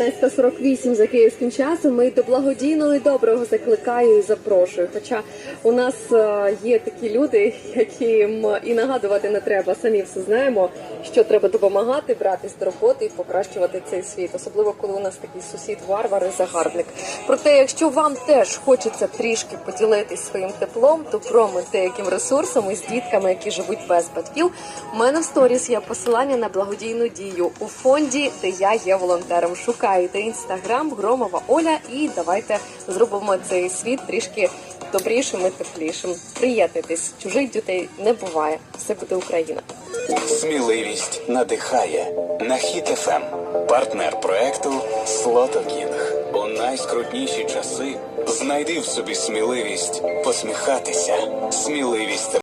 19.48 за київським часом. Ми до благодійного і доброго закликаю і запрошую. Хоча у нас е, є такі люди, яким і нагадувати не треба. Самі все знаємо, що треба допомагати, братись до роботи і покращувати цей світ, особливо коли у нас такий сусід варвар і загарбник. Проте, якщо вам теж хочеться трішки поділитись своїм теплом, добром і деяким ресурсом із дітками, які живуть без батьків, у мене в сторіс є посилання на благодійну дію у фонді, де я є волонтером. Шукайте інстаграм Громова Оля і давайте зробимо цей світ трішки добрішим і теплішим. Приєднуйтесь, чужих дітей не буває. Все буде Україна. Сміливість надихає на хіт ФМ. Партнер проекту Слото Кінг. У найскрутніші часи знайди в собі сміливість посміхатися. Сміливість